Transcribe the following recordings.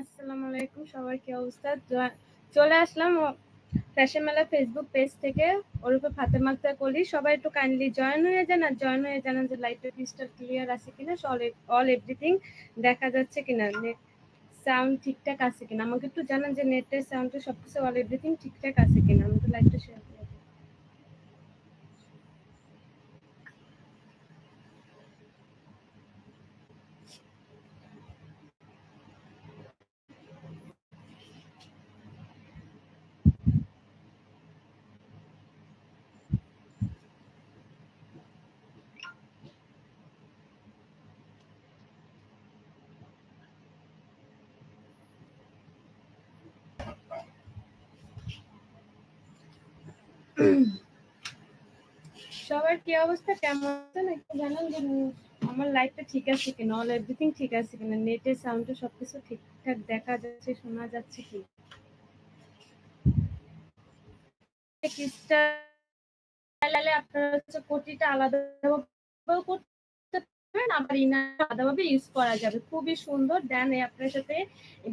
আসসালামু অবস্থা? চলে আসলাম ফ্যাশন মেলা ফেসবুক পেজ থেকে। ওরূপে ফাতেমা আক্তার কলি। সবাই একটু কাইন্ডলি জয়েন হয়ে যান আর জয়েন হয়ে জানান যে লাইটটা ক্রিস্টাল ক্লিয়ার আছে কিনা অল এভরিথিং দেখা যাচ্ছে কিনা। নেট সাউন্ড ঠিকঠাক আছে কিনা? আমাকে একটু জানান যে নেটের সাউন্ডটা সবকিছু অল এভরিথিং ঠিকঠাক আছে কিনা? আমি তো লাইটটা শেয়ার সবার কি অবস্থা? কেমন আছেন? একটু জানান যে আমার লাইফটা ঠিক আছে কিনা? অল এভরিথিং ঠিক আছে কিনা? নেটের সাউন্ডে সবকিছু ঠিকঠাক দেখা যাচ্ছে, শোনা যাচ্ছে কি? আপনারা হচ্ছে কোটিটা আলাদা করতে পারবেন, আবার আলাদাভাবে ইউজ করা যাবে। খুবই সুন্দর। দেন আপনার সাথে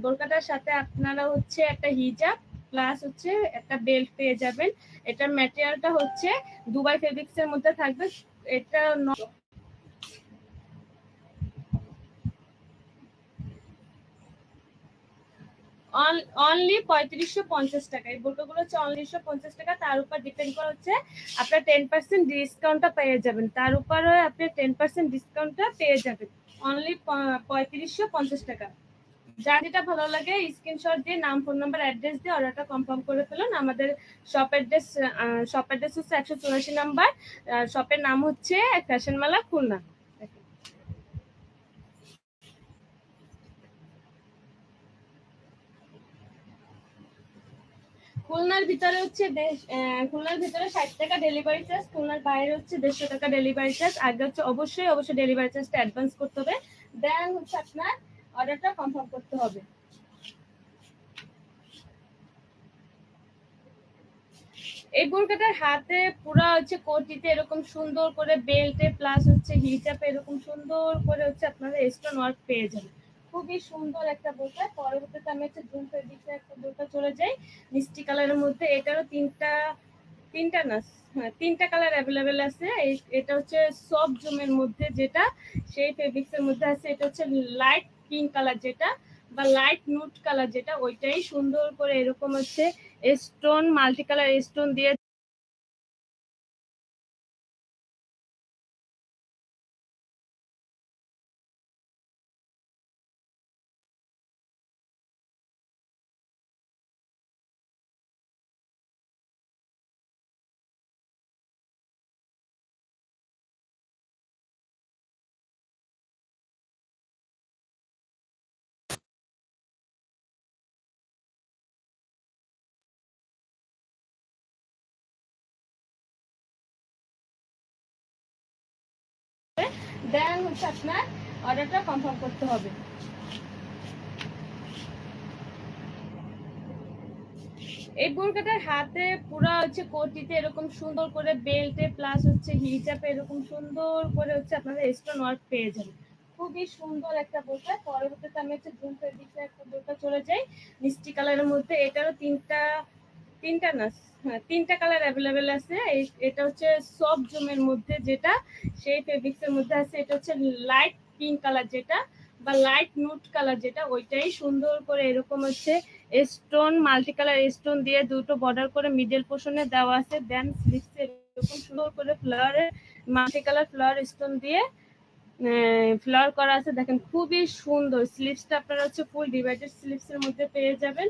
বোরকাটার সাথে আপনারা হচ্ছে একটা হিজাব প্লাস হচ্ছে একটা বেল্ট পেয়ে যাবেন। এটার ম্যাটেরিয়ালটা হচ্ছে দুবাই ফেব্রিক্স এর মধ্যে থাকবে। এটা অনলি পঁয়ত্রিশশো পঞ্চাশ টাকা। এই বোরকাগুলো হচ্ছে অনলিশশো পঞ্চাশ টাকা। তার উপর ডিপেন্ড করা হচ্ছে আপনার টেন পার্সেন্ট ডিসকাউন্টটা পেয়ে যাবেন। তার উপরে আপনি টেন পার্সেন্ট ডিসকাউন্টটা পেয়ে যাবেন। অনলি পঁয়ত্রিশশো পঞ্চাশ টাকা। যার যেটা ভালো লাগে স্ক্রিনশট দিয়ে নাম ফোন নাম্বার অ্যাড্রেস দিয়ে অর্ডারটা কনফার্ম করে ফেলুন। আমাদের শপ অ্যাড্রেস শপ অ্যাড্রেস হচ্ছে একশো চুরাশি নাম্বার শপের নাম হচ্ছে ফ্যাশন মেলা খুলনা। খুলনার ভিতরে হচ্ছে খুলনার ভিতরে ষাট টাকা ডেলিভারি চার্জ খুলনার বাইরে হচ্ছে দেড়শো টাকা ডেলিভারি চার্জ আগে হচ্ছে অবশ্যই অবশ্যই ডেলিভারি চার্জটা অ্যাডভান্স করতে হবে। দেন হচ্ছে আপনার অর্ডারটা কনফার্ম করতে হবে। এই বোরকাটার হাতে পুরো হচ্ছে কোটিতে এরকম সুন্দর করে বেল্টে প্লাস হচ্ছে হিজাবে এরকম সুন্দর করে হচ্ছে আপনারা স্টোন ওয়ার্ক পেয়ে যাবেন। খুবই সুন্দর একটা বোরকা। পরবর্তীতে আমি হচ্ছে জুম ফেব্রিক্সের একটা বোরকা চলে যাই। মিষ্টি কালারের মধ্যে এটারও তিনটা তিনটা না হ্যাঁ তিনটা কালার অ্যাভেলেবেল আছে। এটা হচ্ছে সফট জুমের মধ্যে যেটা, সেই ফেব্রিক্সের মধ্যে আছে। এটা হচ্ছে লাইট পিঙ্ক কালার যেটা বা লাইট নুট কালার যেটা, ওইটাই সুন্দর করে এরকম হচ্ছে স্টোন মাল্টি কালার স্টোন দিয়ে দেন হচ্ছে আপনার অর্ডারটা কনফার্ম করতে হবে। এই বোরকাটার হাতে পুরো হচ্ছে কোটিতে এরকম সুন্দর করে বেল্টে প্লাস হচ্ছে হিজাবে এরকম সুন্দর করে হচ্ছে আপনারা স্টোন ওয়ার্ক পেয়ে যাবেন। খুবই সুন্দর একটা বোরকা। পরবর্তীতে আমি হচ্ছে জুম ফেব্রিক্সের একটা বোরকা চলে যাই। মিষ্টি কালারের মধ্যে এটারও তিনটা তিনটা না হ্যাঁ তিনটা কালার অ্যাভেলেবেল আছে। এটা হচ্ছে সফট জুমের মধ্যে যেটা, সেই ফেব্রিক্সের মধ্যে আছে। এটা হচ্ছে লাইট পিঙ্ক কালার যেটা বা লাইট নুট কালার যেটা, ওইটাই সুন্দর করে এরকম হচ্ছে স্টোন মাল্টি কালার স্টোন দিয়ে দুটো বর্ডার করে মিডল পোর্শনে দেওয়া আছে। দেন স্লিভসে এরকম সুন্দর করে ফ্লাওয়ারের মাল্টি কালার ফ্লাওয়ার স্টোন দিয়ে ফ্লাওয়ার করা আছে। দেখেন, খুবই সুন্দর। স্লিভসটা আপনারা হচ্ছে ফুল ডিভাইডেড স্লিভসের মধ্যে পেয়ে যাবেন।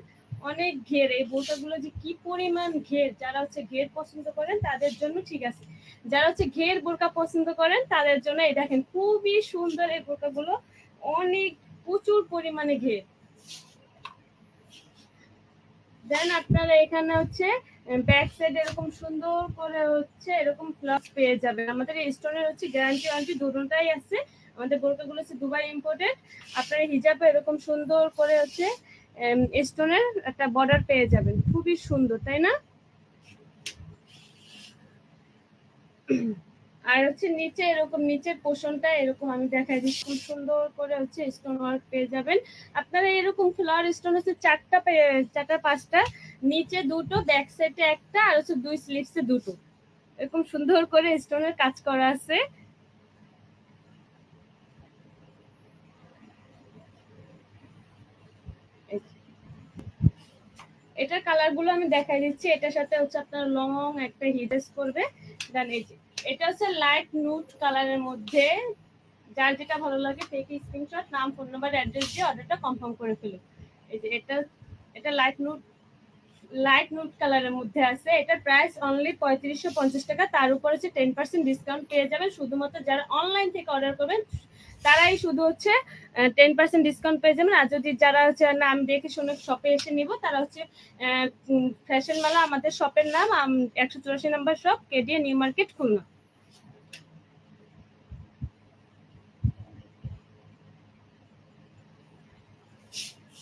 অনেক ঘের, এই বোরকাগুলো যে কি পরিমাণ ঘের, যারা হচ্ছে ঘের পছন্দ করেন তাদের জন্য ঠিক আছে। যারা হচ্ছে ঘের বোরকা পছন্দ করেন তাদের জন্য এই দেখেন খুবই সুন্দর এই বোরকাগুলো, অনেক প্রচুর পরিমাণে ঘের। দেন আপনারা এখানে হচ্ছে ব্যাক সাইড এরকম সুন্দর করে হচ্ছে এরকম ফ্লাস পেয়ে যাবেন। আমাদের এই স্টোনের হচ্ছে গ্যারান্টি ওয়ারেন্টি দুটোটাই আছে। আমাদের বোরকাগুলো হচ্ছে দুবাই ইম্পোর্টেড আপনারা হিজাবে এরকম সুন্দর করে হচ্ছে স্টোনের একটা বর্ডার পেয়ে যাবেন। খুবই সুন্দর, তাই না? আর হচ্ছে নিচে এরকম, নিচের পোষণটা এরকম আমি দেখাই দিচ্ছি। খুব সুন্দর করে হচ্ছে স্টোন ওয়ার্ক পেয়ে যাবেন। আপনারা এরকম ফ্লাওয়ার স্টোন হচ্ছে চারটা চারটা, পাঁচটা, নিচে দুটো ব্যাক সাইডে একটা, আর হচ্ছে দুই স্লিভসে দুটো। এরকম সুন্দর করে স্টোনের কাজ করা আছে। এটার কালারগুলো আমি দেখাই দিচ্ছি। এটার সাথে হচ্ছে আপনার লং একটা হিডেস করবে দেন এই যে, এটা হচ্ছে লাইট নুট কালারের মধ্যে। যার যেটা ভালো লাগে টেকে স্ক্রিনশট নাম ফোন নাম্বার অ্যাড্রেস দিয়ে অর্ডারটা কনফার্ম করে ফেলুন এই যে, এটা এটা লাইট নুট লাইট নুট কালারের মধ্যে আছে। এটার প্রাইস অনলি পঁয়ত্রিশশো পঞ্চাশ টাকা। তার উপর হচ্ছে টেন পার্সেন্ট ডিসকাউন্ট পেয়ে যাবেন। শুধুমাত্র যারা অনলাইন থেকে অর্ডার করবেন তারাই শুধু হচ্ছে টেন পার্সেন্ট ডিসকাউন্ট পেয়ে যাবেন। আর যদি যারা হচ্ছে নাম দেখে শুনে শপে এসে নিব, তারা হচ্ছে ফ্যাশন মেলা আমাদের শপের নাম একশো চুরাশি number shop K D A, new market, Khulna.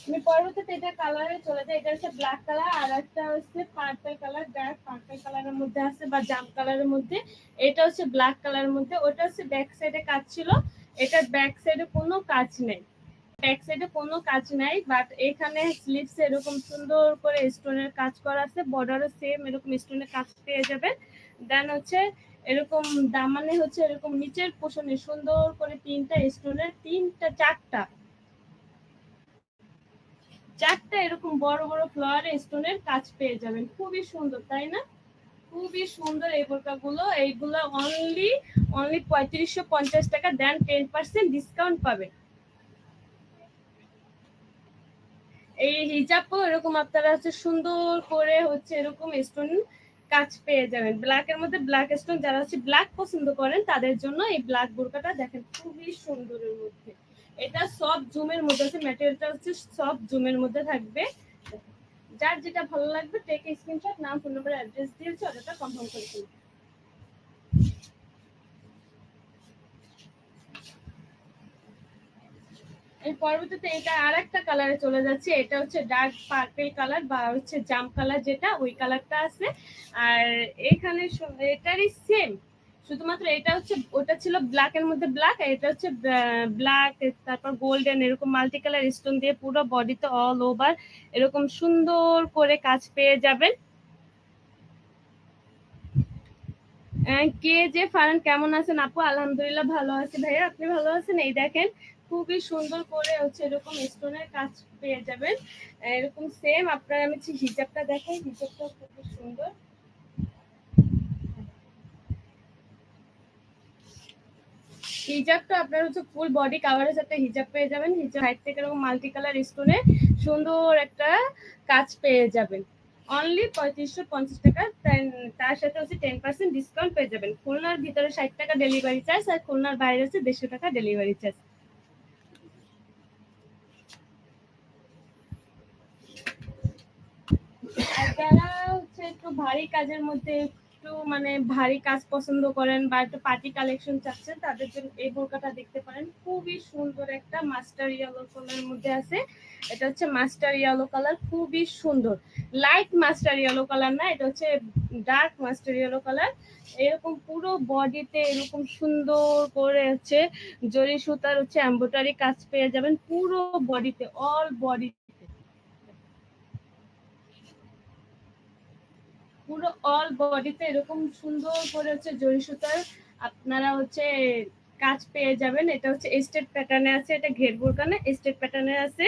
আমি পরবর্তীতে এটা কালারে চলে যায় এটা হচ্ছে ব্ল্যাক কালার আর একটা হচ্ছে পার্পল কালার ডার্ক পার্পল কালারের মধ্যে আছে, বা জাম কালারের মধ্যে। এটা হচ্ছে ব্ল্যাক কালারের মধ্যে। ওটা হচ্ছে ব্যাক সাইডে কাজ ছিল। এটার ব্যাক সাইডে কোনো কাজ নেই। ব্যাক সাইডে কোনো কাজ নাই বাট এখানে স্লিভস এরকম সুন্দর করে স্টোনের কাজ করা আছে বর্ডারও সেম এরকম স্টোনের কাজ পেয়ে যাবেন। দেন হচ্ছে এরকম দামানে হচ্ছে এরকম নিচের পোষণে সুন্দর করে তিনটা স্টোনের তিনটা, চারটা। চারটা এরকম বড় বড় ফ্লাওয়ার স্টোনের কাজ পেয়ে যাবেন। খুবই সুন্দর, তাই না? খুবই সুন্দর এই বোরকাগুলো। এইগুলো অনলি অনলি পঁয়ত্রিশশো পঞ্চাশ টাকা দেন টেন পার্সেন্ট ডিসকাউন্ট পাবেন এই হিজাবও এরকম আপনারা হচ্ছে সুন্দর করে হচ্ছে এরকম স্টোন কাজ পেয়ে যাবেন। ব্ল্যাক এর মধ্যে ব্ল্যাক স্টোন যারা হচ্ছে ব্ল্যাক পছন্দ করেন, তাদের জন্য এই ব্ল্যাক বোরকাটা দেখেন খুবই সুন্দরের মধ্যে। এটা সব জুমের মধ্যে আছে ম্যাটেরিয়ালটা হচ্ছে সব জুমের মধ্যে থাকবে। যার যেটা ভালো লাগবে টেক স্ক্রিনশট নাম ফোন নাম্বার অ্যাড্রেস দিয়ে হচ্ছে অর্ডারটা কনফার্ম করে দিন এর পরবর্তীতে এটা আর একটা কালারে চলে যাচ্ছে, এটা হচ্ছে ডার্ক পার্পেল কালার বা হচ্ছে জাম কালার যেটা, ওই কালারটা আছে। আর এখানে এটারই সেম শুধুমাত্র এটা হচ্ছে, ওটা ছিল ব্ল্যাক এর মধ্যে ব্ল্যাক আর এটা হচ্ছে ব্ল্যাক তারপর গোল্ডেন এরকম মাল্টি কালার স্টোন দিয়ে পুরো বডিতে অল ওভার এরকম সুন্দর করে কাজ পেয়ে যাবেন। কে যে ফারান কেমন আছেন আপু? আলহামদুলিল্লাহ ভালো আছি ভাইয়া, আপনি ভালো আছেন? এই দেখেন, খুবই সুন্দর করে হচ্ছে এরকম স্টোনের কাজ পেয়ে যাবেন। এরকম সেম আপনার আমি হিজাবটা দেখাই হিজাবটা খুবই সুন্দর। হিজাবটা আপনার হচ্ছে ফুল বডি কাভারেজ একটা হিজাব পেয়ে যাবেন। হিজাব সাইড থেকে এরকম মাল্টি কালার স্টোনে সুন্দর একটা কাজ পেয়ে যাবেন। অনলি পঁয়ত্রিশশো পঞ্চাশ টাকা তার- সাথে হচ্ছে টেন পার্সেন্ট ডিসকাউন্ট পেয়ে যাবেন। খুলনার ভিতরে ষাট টাকা ডেলিভারি চার্জ আর খুলনার বাইরে হচ্ছে দেড়শো টাকা ডেলিভারি চার্জ যারা হচ্ছে একটু ভারী কাজের মধ্যে একটু মানে ভারী কাজ পছন্দ করেন বা একটু পার্টি কালেকশন চাচ্ছেন, তাদের জন্য এই বোরকাটা দেখতে পারেন। খুবই সুন্দর একটা মাস্টার ইয়েলো কালারের মধ্যে আছে। এটা হচ্ছে মাস্টার ইয়েলো কালার খুবই সুন্দর। লাইট মাস্টার ইয়েলো কালার না, এটা হচ্ছে ডার্ক মাস্টার ইয়েলো কালার এরকম পুরো বডিতে এরকম সুন্দর করে হচ্ছে জরি সুতার হচ্ছে এম্বোটারি কাজ পেয়ে যাবেন পুরো বডিতে অল বডি পুরো অল বডিতে এরকম সুন্দর করে হচ্ছে জরি সুতার আপনারা হচ্ছে কাজ পেয়ে যাবেন। এটা হচ্ছে স্টেট প্যাটার্নে আছে, এটা ঘের বোরকানে স্টেট প্যাটার্নে আছে।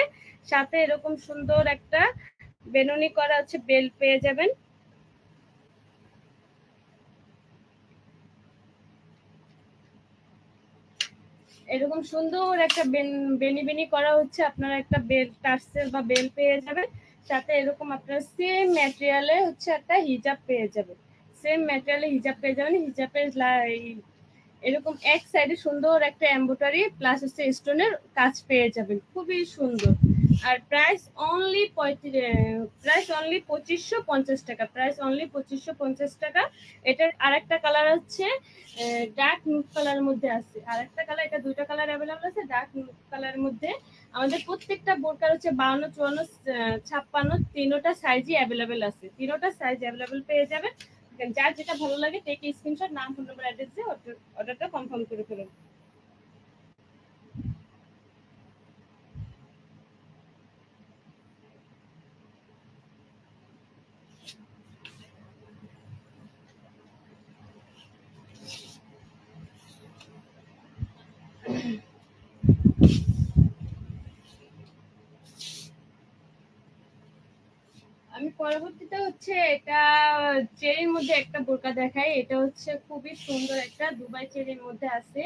সাথে এরকম সুন্দর একটা বেনুনি করা হচ্ছে বেল পেয়ে যাবেন। এরকম সুন্দর একটা বেনি বেনি করা হচ্ছে। আপনারা একটা বেল, টার্সেল বা বেল পেয়ে যাবেন। সাথে এরকম আপনারা সেম ম্যাটেরিয়ালে হচ্ছে একটা হিজাব পেয়ে যাবেন। সেম ম্যাটেরিয়ালে হিজাব পেয়ে যাবেন। হিজাবের এরকম এক সাইডে সুন্দর একটা এম্বোটারি প্লাস হচ্ছে স্টোনের কাজ পেয়ে যাবেন। খুবই সুন্দর। আর প্রাইস অনলি পঁয়ত্রিশ প্রাইস অনলি পঁচিশশো পঞ্চাশ টাকা। প্রাইস অনলি পঁচিশশো পঞ্চাশ টাকা। এটার আরেকটা কালার হচ্ছে ডার্ক নুট কালারের মধ্যে আছে। আরেকটা কালার এটা দুইটা কালার অ্যাভেলেবল আছে ডার্ক নুট কালারের মধ্যে। আমাদের প্রত্যেকটা বোরকার হচ্ছে বাউন্ন, চুয়ান্ন ছাপ্পান্ন, তিনোটা সাইজই অ্যাভেলেবেল আছে। তিনোটা সাইজ অ্যাভেলেবেল পেয়ে যাবেন। যার যেটা ভালো লাগে টেক স্ক্রিনশট নাম ফোন নাম্বার অ্যাড্রেস দিয়ে অর্ডারটা কনফার্ম করে ফেলুন আমি পরবর্তীতে হচ্ছে এটা চেরির মধ্যে একটা বোরকা দেখায় এটা হচ্ছে খুবই সুন্দর একটা দুবাই চেরির মধ্যে আছে।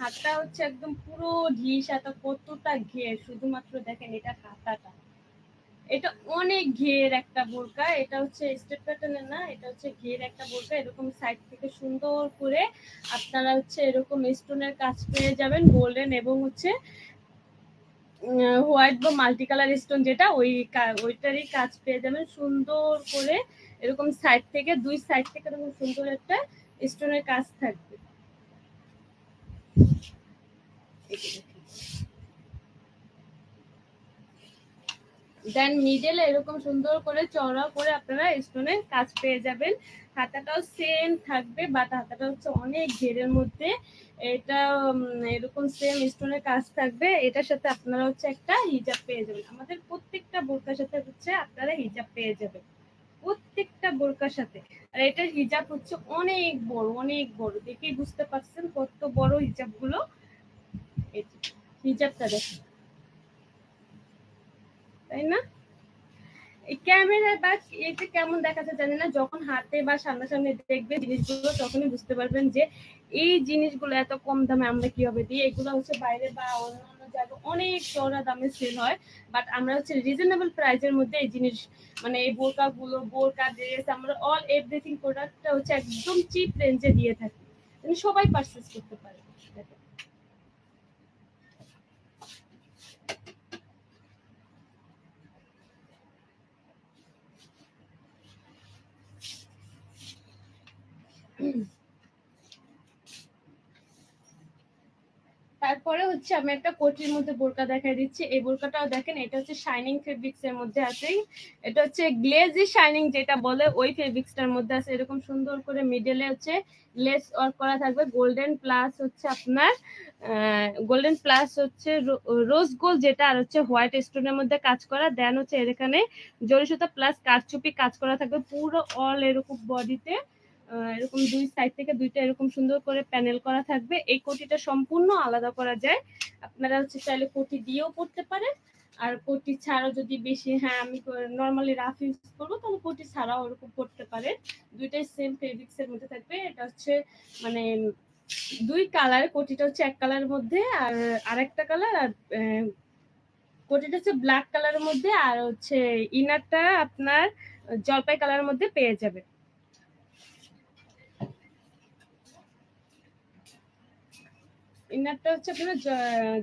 হাতটা হচ্ছে একদম পুরো ঢিস এত কতটা ঘের, শুধুমাত্র দেখেন এটা হাতাটা। এটা অনেক ঘের একটা বোরকা। এটা হচ্ছে স্টেট প্যাটার্নের না, এটা হচ্ছে ঘের একটা বোরকা। এরকম সাইড থেকে সুন্দর করে আপনারা হচ্ছে এরকম স্টোনের কাজ পেয়ে যাবেন, গোল্ডেন এবং হচ্ছে হোয়াইট বা মাল্টি কালার স্টোন যেটা, ওই ওইটারই কাজ পেয়ে যাবেন। সুন্দর করে এরকম সাইড থেকে, দুই সাইড থেকে এরকম সুন্দর একটা স্টোনের কাজ থাকবে। দেন মিডেলে এরকম সুন্দর করে চড়া করে আপনারা স্টোনের কাজ পেয়ে যাবেন। হাতাটাও সেম থাকবে বাট হাতাটা হচ্ছে অনেক ঘেরের মধ্যে। এটা এরকম সেম স্টোনের কাজ থাকবে। এটার সাথে আপনারা হচ্ছে একটা হিজাব পেয়ে যাবেন। আমাদের প্রত্যেকটা বোরকার সাথে হচ্ছে আপনারা হিজাব পেয়ে যাবেন। প্রত্যেকটা বোরকার সাথে। আর এটার হিজাব হচ্ছে অনেক বড় অনেক বড়। দেখেই বুঝতে পারছেন কত বড় হিজাবগুলো। হিজাবটা দেখেন। তাই না? এই ক্যামেরায় বা এতে কেমন দেখাচ্ছে জানি না, যখন হাতে বা সামনাসামনি দেখবে জিনিসগুলো, তখনই বুঝতে পারবেন যে এই জিনিসগুলো এত কম দামে আমরা কীভাবে দিই। এগুলো হচ্ছে বাইরে বা অন্যান্য জায়গায় অনেক চড়া দামে সেল হয় বাট আমরা হচ্ছে রিজনেবল প্রাইসের মধ্যে এই জিনিস মানে এই বোরকা গুলো বোরকা ড্রেস আমরা অল এভরিথিং প্রোডাক্টটা হচ্ছে একদম চিপ রেঞ্জে দিয়ে থাকি। মানে সবাই পারচেস করতে পারে। তারপরে হচ্ছে আমি একটা কোটির মধ্যে বোরকা দেখাই দিচ্ছি। এই বোরকাটাও দেখেন, এটা হচ্ছে শাইনিং ফেব্রিক্স এর মধ্যে আছে এটা হচ্ছে গ্লেজি শাইনিং যেটা বলে, ওই ফেব্রিক্সটার মধ্যে আছে। এরকম সুন্দর করে মিডলে হচ্ছে লেস ওয়ার্ক করা থাকবে। গোল্ডেন প্লাস হচ্ছে আপনার গোল্ডেন প্লাস হচ্ছে রোজ গোল্ড যেটা, আর হচ্ছে হোয়াইট স্টোনের মধ্যে কাজ করা। দেন হচ্ছে এখানে জরি সুতা প্লাস কারচুপি কাজ করা থাকবে। পুরো অল এরকম বডিতে এরকম দুই সাইড থেকে দুইটা এরকম সুন্দর করে প্যানেল করা থাকবে। এই কোটিটা সম্পূর্ণ আলাদা করা যায়। আপনারা হচ্ছে চাইলে কোটি দিয়েও পড়তে পারেন। আর কোটি ছাড়াও যদি বেশি হ্যাঁ আমি নর্মালি রাফ ইউজ করব, তাহলে কোটি ছাড়াও ওরকম করতে পারেন। দুইটাই সেম ফেব্রিক্স এর মধ্যে থাকবে। এটা হচ্ছে মানে দুই কালার কোটিটা হচ্ছে এক কালারের মধ্যে আর আরেকটা কালার আর কোটিটা হচ্ছে ব্ল্যাক কালারের মধ্যে আর হচ্ছে ইনারটা আপনার জলপাই কালারের মধ্যে পেয়ে যাবে ইনারটা হচ্ছে আপনার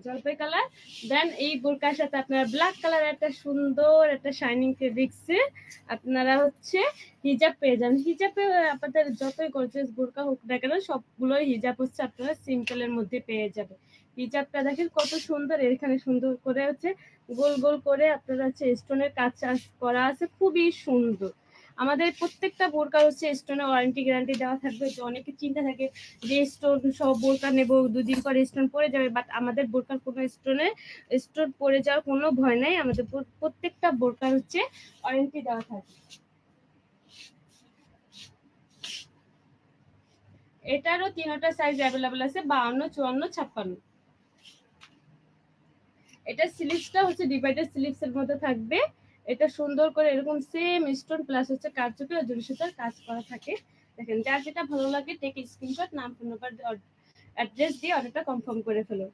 জলপাই কালার। দেন এই বোরকার সাথে আপনার ব্ল্যাক কালার একটা সুন্দর একটা শাইনিং ফেব্রিক্সে আপনারা হচ্ছে হিজাব পেয়ে যান হিজাবে আপনাদের যতই গর্জিয়াস বোরকা হোক না কেন, সবগুলোই হিজাব হচ্ছে আপনারা সিম্পলের মধ্যে পেয়ে যাবে হিজাবটা দেখেন কত সুন্দর, এখানে সুন্দর করে হচ্ছে গোল গোল করে আপনারা হচ্ছে স্টোনের কাজ করা আছে, খুবই সুন্দর। আমাদের প্রত্যেকটা বোরকা হচ্ছে স্টোনের ওয়ারেন্টি গ্যারান্টি দেওয়া থাকবে। যে অনেকে চিন্তা থাকে যে স্টোন সব বোরকা নেব, দুদিন পরে স্টোন পড়ে যাবে বাট আমাদের বোরকার কোনো স্টোনে স্টোন পড়ে যাওয়ার কোনো ভয় নাই। আমাদের প্রত্যেকটা বোরকার হচ্ছে ওয়ারেন্টি দেওয়া থাকে। এটারও তিনটা সাইজ অ্যাভেলেবল আছে, বাউন্ন, চুয়ান্ন, ছাপ্পান্ন। এটা স্লিপসটা হচ্ছে ডিভাইডার স্লিপস এর মধ্যে থাকবে। এটা সুন্দর করে এরকম সেম স্টোন প্লাস হচ্ছে কারচুপি আর সুতার কাজ করা থাকে। দেখেন, যার যেটা ভালো লাগে টেক স্ক্রিনশট নাম ফোন নাম্বার অ্যাড্রেস দিয়ে অর্ডারটা কনফার্ম করে ফেলো।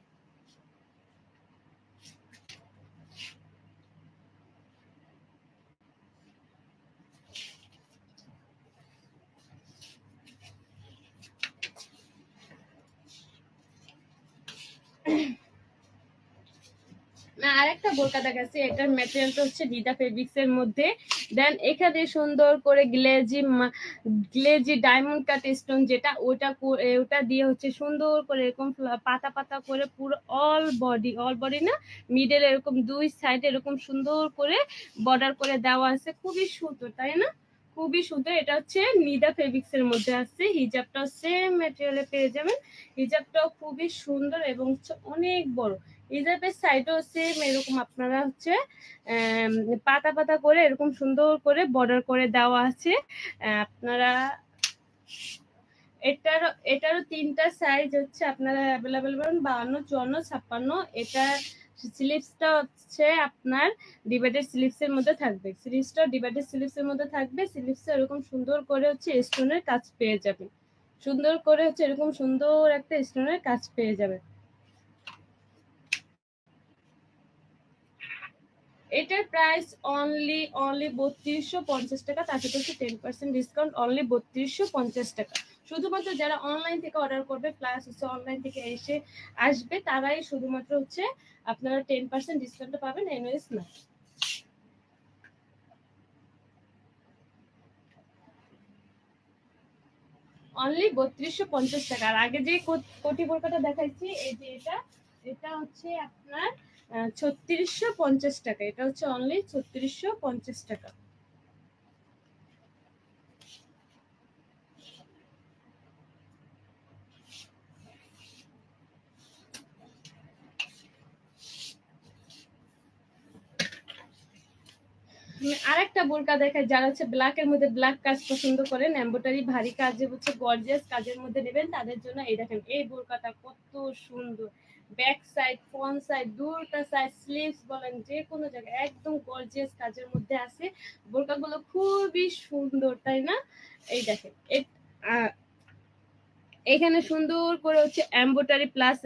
আরেকটা বোরকা দেখাচ্ছি, এটার ম্যাটেরিয়ালটা হচ্ছে ডিদা ফেব্রিক্স এর মধ্যে। দেন এখানে সুন্দর করে glazy glazy diamond cut stone যেটা ওটা ওটা দিয়ে হচ্ছে সুন্দর করে এরকম পাতা পাতা করে পুরো অল বডি অল বডি না? মিডল এরকম দুই সাইড এরকম সুন্দর করে বর্ডার করে দেওয়া আছে। খুবই সুন্দর, তাই না? খুবই সুন্দর। এটা হচ্ছে নিদা ফেব্রিক্স এর মধ্যে আছে। হিজাবটাও সেম ম্যাটেরিয়ালে পেয়ে যাবেন। হিজাবটাও খুবই সুন্দর এবং হচ্ছে অনেক বড়। হিজাবের সাইডও সেম এরকম আপনারা হচ্ছে পাতা পাতা করে এরকম সুন্দর করে বর্ডার করে দেওয়া আছে। আপনারা এটারও এটারও তিনটা সাইজ হচ্ছে, আপনারা অ্যাভেলেবেল পাবেন বাউন্ন চুয়ান্ন, ছাপ্পান্ন। এটা স্লিপসটা হচ্ছে আপনার ডিভাইডেড স্লিপস এর মধ্যে থাকবে। স্লিপসটা ডিভাইডেড স্লিপস এর মধ্যে থাকবে স্লিপস এরকম সুন্দর করে হচ্ছে স্টোনের কাজ পেয়ে যাবেন সুন্দর করে হচ্ছে এরকম সুন্দর একটা স্টোনের কাজ পেয়ে যাবে। এটার প্রাইস অনলি অনলি বত্রিশশো পঞ্চাশ টাকা, তার সাথে হচ্ছে টেন পার্সেন্ট ডিসকাউন্ট অনলি বত্রিশশো পঞ্চাশ টাকা। শুধুমাত্র যারা অনলাইন থেকে অর্ডার করবে প্লাস হচ্ছে অনলাইন থেকে এসে আসবে, তারাই শুধুমাত্র হচ্ছে আপনারা টেন পার্সেন্ট ডিসকাউন্ট পাবেন এনওএস না। অনলি বত্রিশশো পঞ্চাশ টাকা। আর আগে যে কোটি বোরকাটা দেখাইছি, এই যে এটা এটা হচ্ছে আপনার ছত্রিশশো পঞ্চাশ টাকা। এটা হচ্ছে অনলি ছত্রিশশো পঞ্চাশ টাকা। আরেকটা বোরকা দেখাই, যারা হচ্ছে ব্ল্যাক এর মধ্যে ব্ল্যাক কাজ পছন্দ করেন এম্বোটারি ভারী কাজে হচ্ছে গর্জিয়াস কাজের মধ্যে নেবেন, তাদের জন্য এই দেখেন, এই বোরকাটা কত সুন্দর। ব্যাক সাইড ফ্রন্ট সাইড দুটা সাইড স্লিভস বলেন, যে কোনো জায়গায়, একদম গর্জিয়াস কাজের মধ্যে আছে। বোরকাগুলো খুবই সুন্দর, তাই না? এই দেখেন এখানে সুন্দর করে হচ্ছে এম্বোটারি প্লাস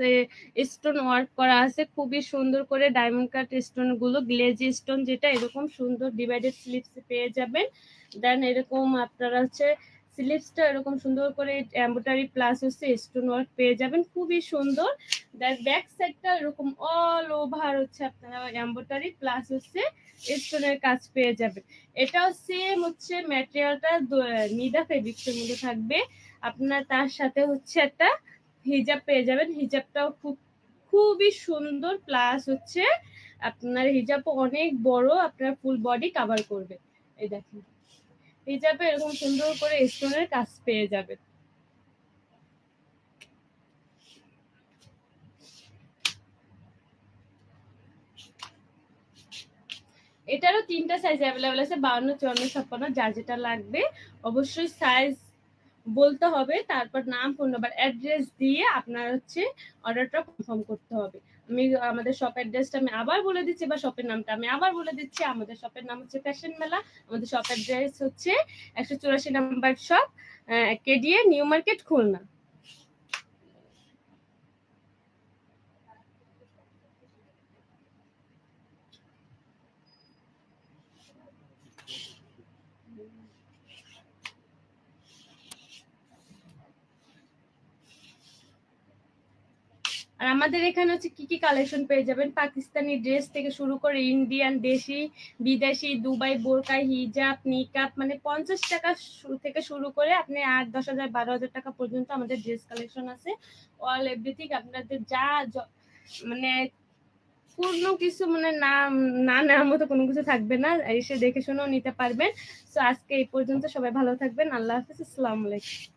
স্টোন ওয়ার্ক করা আছে। খুবই সুন্দর করে ডায়মন্ড কাট স্টোনগুলো গ্লেজি স্টোন যেটা, এরকম সুন্দর ডিভাইডেড স্লিপস পেয়ে যাবেন। দেন এরকম আপনারা হচ্ছে স্লিপসটা এরকম সুন্দর করে এম্বোটারি প্লাস হচ্ছে স্টোন ওয়ার্ক পেয়ে যাবেন। খুবই সুন্দর। দেন ব্যাক সাইডটা এরকম অল ওভার হচ্ছে আপনারা এম্বোটারি প্লাস হচ্ছে স্টোনের কাজ পেয়ে যাবেন। এটাও সেম হচ্ছে ম্যাটেরিয়ালটা নিদা ফেব্রিক্সের মধ্যে থাকবে। আপনার তার সাথে হচ্ছে একটা হিজাব পেয়ে যাবেন। হিজাবটাও খুব, খুবই সুন্দর। প্লাস হচ্ছে আপনার হিজাবও অনেক বড়, আপনার ফুল বডি কভার করবে। এই দেখেন। হিজাবে এরকম সুন্দর করে স্টোনের কাজ পেয়ে যাবে। এটারও তিনটা সাইজ অ্যাভেলেবেল আছে, বাউন্ন, চুয়ান্ন, ছাপ্পান্ন, যার যেটা লাগবে। অবশ্যই সাইজ বলতে হবে, তারপর নাম ফোন নাম্বার অ্যাড্রেস দিয়ে আপনার হচ্ছে অর্ডারটা কনফার্ম করতে হবে। আমি, আমাদের শপ অ্যাড্রেসটা আমি আবার বলে দিচ্ছি বা শপের নামটা আমি আবার বলে দিচ্ছি। আমাদের শপের নাম হচ্ছে ফ্যাশন মেলা আমাদের শপ অ্যাড্রেস হচ্ছে একশো চুরাশি number shop K D A new market, Khulna. আর আমাদের এখানে হচ্ছে কি কি কালেকশন পেয়ে যাবেন? পাকিস্তানি ড্রেস থেকে শুরু করে ইন্ডিয়ান দেশি, বিদেশি, দুবাই, বোরকা, হিজাব নিকাপ মানে পঞ্চাশ টাকা থেকে শুরু করে আপনি আট, দশ হাজার, বারো হাজার টাকা পর্যন্ত আমাদের ড্রেস কালেকশন আছে। অল এভরিথিং আপনাদের যা মানে কোনো কিছু মানে না না নেওয়ার মতো কোনো কিছু থাকবে না, এসে দেখে শুনেও নিতে পারবেন। তো আজকে এই পর্যন্ত সবাই ভালো থাকবেন। আল্লাহ হাফিজ, আসসালামু আলাইকুম।